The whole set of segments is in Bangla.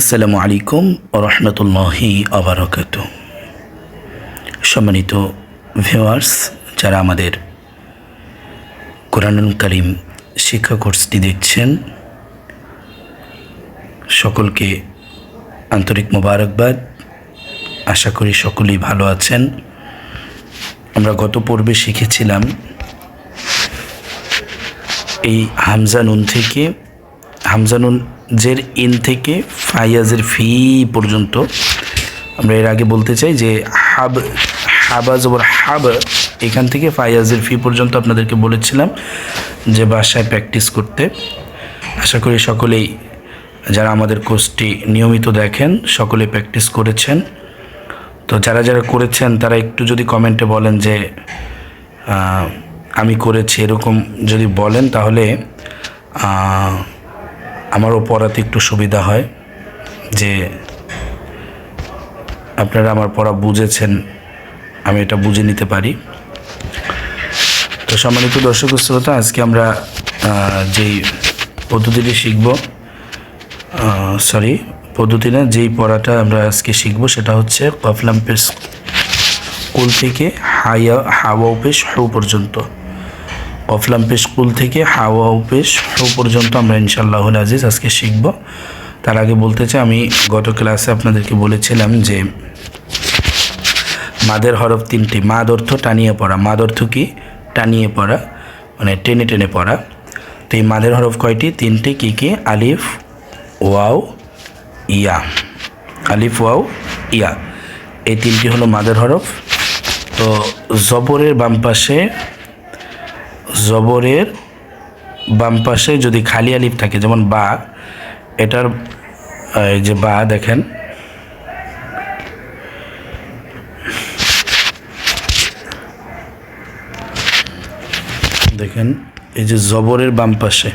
আসসালামু আলাইকুম রহমতুল্লাহি আবরকাত সম্মানিত ভিওয়ার্স যারা আমাদের কোরআনুল করিম শিক্ষা কোর্সটি দেখছেন, সকলকে আন্তরিক মোবারকবাদ। আশা করি সকলেই ভালো আছেন। আমরা গত পর্বে শিখেছিলাম এই হামজানুন থেকে, হামজা নুন জের ইন থেকে ফাইয়াজের ফি পর্যন্ত, আমরা এর আগে বলতে চাই যে হাব হাবা জবর হাব, এখান থেকে ফাইয়াজের ফি পর্যন্ত আপনাদেরকে বলেছিলাম যে বাসায় প্র্যাকটিস করতে। আশা করি সকলেই, যারা আমাদের কোর্সটি নিয়মিত দেখেন, সকলে প্র্যাকটিস করেছেন। তো যারা যারা করেছেন, তারা একটু যদি কমেন্টে বলেন যে আমি করেছি এরকম যদি বলেন তাহলে আমারও পড়াতে একটু সুবিধা হয় যে আপনারা আমার পড়া বুঝেছেন, আমি এটা বুঝে নিতে পারি। তো সম্মানিত দর্শক শ্রোতা, আজকে আমরা যেই পদ্ধতিটি শিখব সরি পদ্ধতি না, যেই পড়াটা আমরা আজকে শিখব সেটা হচ্ছে কফলাম পেস স্কুল থেকে হাইয়া হাওয়া পেশ হু পর্যন্ত। কফলাম পেশ স্কুল থেকে হাওয়া পেশ হু পর্যন্ত আমরা ইনশাল্লাহ আজিজ আজকে শিখব। তার আগে বলতে চাই, আমি গত ক্লাসে আপনাদেরকে বলেছিলাম যে মাদের হরফ তিনটি, মাদ অর্থ টানিয়ে পড়া। মাদ অর্থ কি? টানিয়ে পড়া মানে টেনে টেনে পড়া। তো এই মাদের হরফ কয়টি? তিনটি, কি কি? আলিফ, ওয়াও, ইয়া। আলিফ, ওয়াও, ইয়া। এই তিনটি হলো মাদের হরফ। তো জবরের বাম পাশে জবরের বাম পাশে যদি খালি আলিফ থাকে, যেমন বা, এটার, এই যে বা দেখেন। দেখেন, এই যে জবরের বাম পাশে।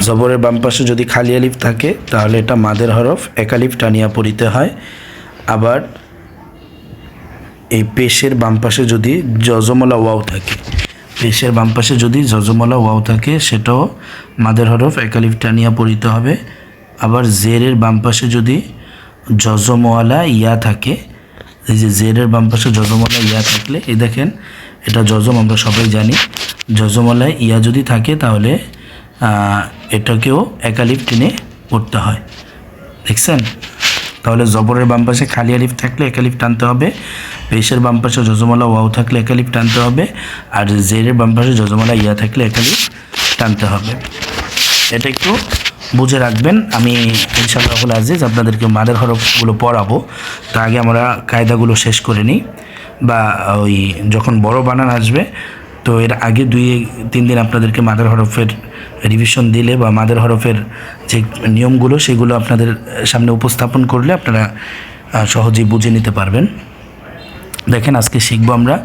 জবরের বাম পাশে যদি খালি আলিফ থাকে, তাহলে এটা মাদের হরফ একালিফ টানিয়া পড়িতে হয়। আবার এই পেশের বাম পাশে যদি যজমলা ওয়াও থাকে। পেশের বাম পাশে যদি যজমলা ওয়াও থাকে, সেটাও মাদের হরফ একালিফ টানিয়া পড়িতে হবে। আবার জেরের বাম পাশে যদি যজমওয়ালা ইয়া থাকে, এই যে জেরের বাম পাশে যজমওয়ালা ইয়া থাকলে, এই দেখেন, এটা যজম আমরা সবাই জানি। যজমওয়ালা ইয়া যদি থাকে তাহলে এটাকেও একালিফ টেনে পড়তে হয়। দেখছেন? তাহলে জবরের বাম পাশে খালি আলিফ থাকলে একালিফ টানতে হবে। পেশের বাম পাশে যজমালা ওয়াও থাকলে একালিফ টানতে হবে, আর জেরের বাম পাশে যজমালা ইয়া থাকলে একালিফ টানতে হবে। এটা একটু বুঝে রাখবেন। আমি ইনশাআল্লাহুল আজিজ আপনাদেরকে মাদের হরফগুলো পড়াবো। তার আগে আমরা কায়দাগুলো শেষ করে নিই। বা ওই যখন বড় বানান আসবে, তো এর আগে দুই, তিন দিন আপনাদেরকে মাদার হরফের রিভিশন দিলে বা মাদার হরফের যে নিয়মগুলো, সেগুলো আপনাদের সামনে উপস্থাপন করলে আপনারা সহজেই বুঝে নিতে পারবেন। দেখেন আজকে শিখব আমরা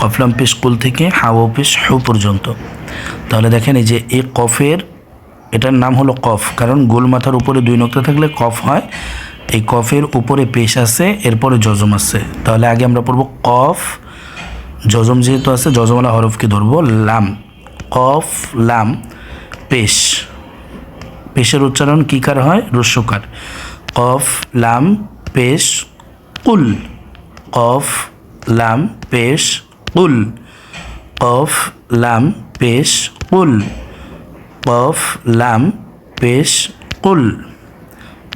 কফলাম পেশ স্কুল থেকে হাওয়া পেশ হু পর্যন্ত। তাহলে দেখেন এই যে এই কফের, এটার নাম হলো কফ, কারণ গোল মাথার উপরে দুই নক্তা থাকলে কফ হয়, এই কফের উপরে পেশ আছে, এরপরে যজম আছে। তাহলে আগে আমরা পড়ব কফ, যজম যেহেতু আছে যজমওয়ালা হরফকে ধরবো, লাম, কফ, লাম, পেশ। পেশের উচ্চারণ কী কার হয়? রস্যকার। কফ, লাম, পেশ, কুল। কফ লাম, পেশ কুল কফ, লাম, পেশ কুল কফ, লাম, পেশ কুল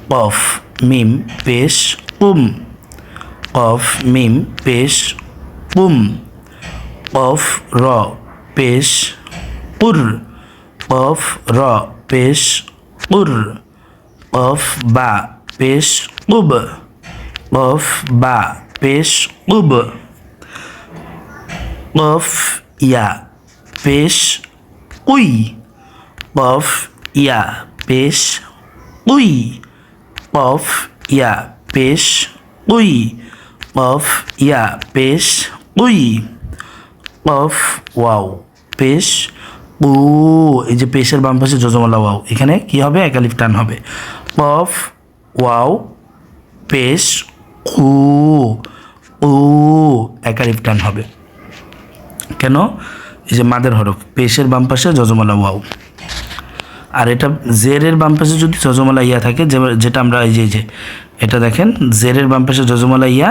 কফ, মিম, পেশ কুম কফ, মিম, পেশ কুম কফ, র, পেশ কুর কফ, র, পেশ কুর কফ, বা, পেশ কুব কফ, বা, পেশ কুব কফ ইয়া পেশ কুই কফ ইয়া পেশ কুই কফ ইয়া পেশ কুই কফ ইয়া পেশ কুই কফ ওয়াও পেশ উ এই যে পেশের বাম পাশে যজমালা ওয়াও এখানে কি হবে? একালিফ টান হবে। কফ ওয়াও পেশ কু উ একালিফ টান হবে। কেন? এই যে মাদের হরফ, পেশের বাম পাশে যজমালা ওয়াও। আর এটা জেরের বাম পাশে যদি যজমালা ইয়া থাকে যেটা আমরা এই যে এই যে, এটা দেখেন, জেরের বাম পাশে যজমালা ইয়া,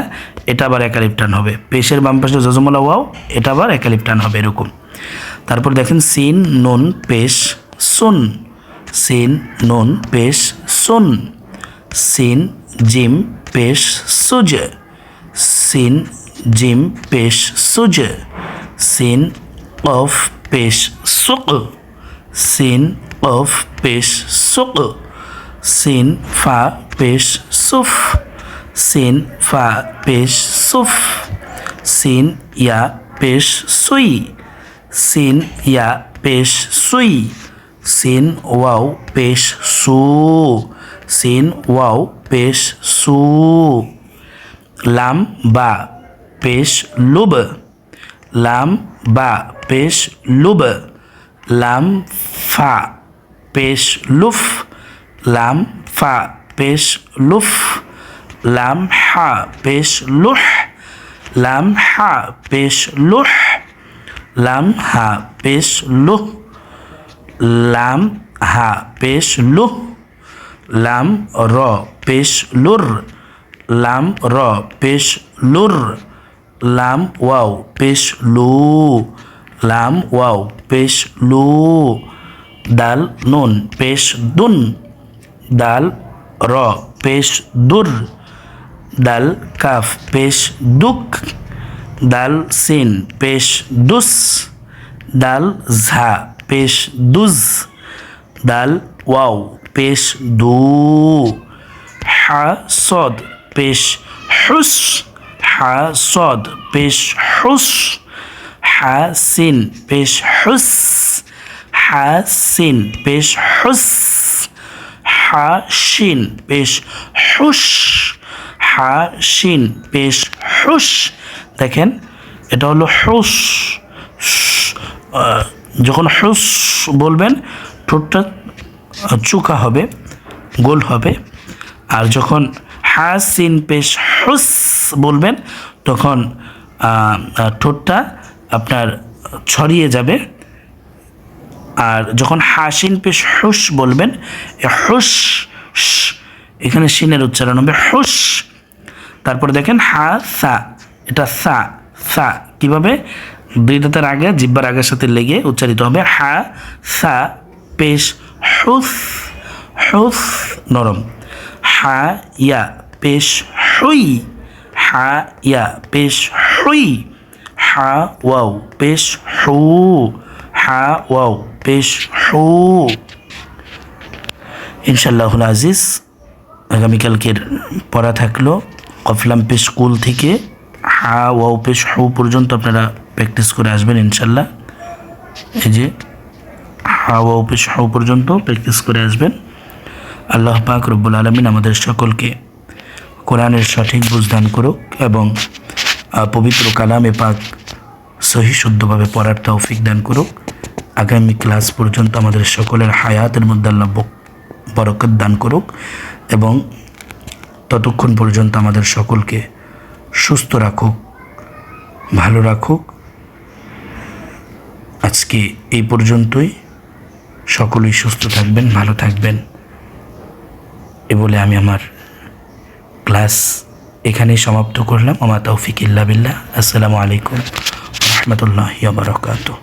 এটা আবার একালিপ টান হবে। পেশের বাম পাশে যজমালা ওয়াও, এটা আবার একালিপ টান হবে এরকম। তারপর দেখেন, সিন, নুন, পেশ, সুন। সিন, নুন, পেশ, সুন। সিন, জিম, পেশ, সুজ। সিন, জিম, পেশ, সুজ। সিন অফ পেশ সুক সিন অফ পেশ সুক সিন ফা পেশ সুফ সিন ফা পেশ সুফ সিন ইয়া পেশ সুই সিন ইয়া পেশ সুই সিন ওয়াও পেশ সু সিন ওয়াও পেশ সু লাম বা পেশ লুব লাম, বা, পেশ, লুব। লাম, ফা, পেশ, লুফ। লাম, ফা, পেশ, লুফ। লাম, হা, পেশ, লুহ। লাম, হা, পেশ, লুহ। লাম, হা, পেশ, লুহ। লাম, হা, পেশ, লুহ। লাম, র, পেশ, লুর। লাম, র, পেশ, লুর। লাম, ওয়াও, পেশ, লু। লাম, ওয়াও, পেশ, লু। দাল নুন, পেশ, দুন। দাল র, পেশ, দুর। দাল কাফ, পেশ, দুক। দাল সিন, পেশ, দুস। দাল ঝা, পেশ, দুজ। দাল ওয়াও, পেশ, দু। হা, সদ, পেশ, হুস। হা সদ পেশ হুস হা সিন পেশ হুস হা সিন পেশ হুস হা শিন পেশ হুস হা শিন পেশ হুস। দেখেন, এটা হলো হুস যখন হুস বলবেন, ঠোঁটটা চুকা হবে, গোল হবে। আর যখন হা সিন পেশ হুস বলবেন, তখন ঠোঁটটা আপনার ছড়িয়ে যাবে। আর যখন হাসিন পেশ হুস বলবেন হুস এখানে সিনের উচ্চারণ হবে হুস তারপরে দেখেন, হা, সা, এটা সা সা, কীভাবে? বৃদ্ধতার আগে, জিব্বার আগের সাথে লেগে উচ্চারিত হবে হা, সা, পেশ হুস হুস, নরম। হা, ইয়া, পেশ হুই। হা ইয়া পেশ হুই হা ওয়াও পেশ হু হা ওয়াও পেশ হু ইনশাল্লাহুল আজিজ আগামীকালকের পড়া থাকল। কফলাম পে স্কুল থেকে হা, ওয়াও পেশ হু পর্যন্ত আপনারা প্র্যাকটিস করে আসবেন ইনশাল্লাহ। এই যে হা, ওয়াও পেশ হু পর্যন্ত প্র্যাকটিস করে আসবেন। আল্লাহ পাক রব্বুল আলমিন আমাদের সকলকে কোরআনের সঠিক বুঝদান করুক এবং পবিত্র কালামে পাক সহি শুদ্ধভাবে পড়ার তৌফিক দান করুক। আগামী ক্লাস পর্যন্ত আমাদের সকলের হায়াতের মধ্যে আল্লাহ বরকত দান করুক এবং ততক্ষণ পর্যন্ত আমাদের সকলকে সুস্থ রাখুক, ভালো রাখুক। আজকে এই পর্যন্তই। সকলেই সুস্থ থাকবেন, ভালো থাকবেন। এ বলে আমি আমার ক্লাস এখানেই সমাপ্ত করলাম। আমার তৌফিক ইল্লা বিল্লাহ। আসসালামু আলাইকুম রহমতুল্লাহ বারকাতুহ।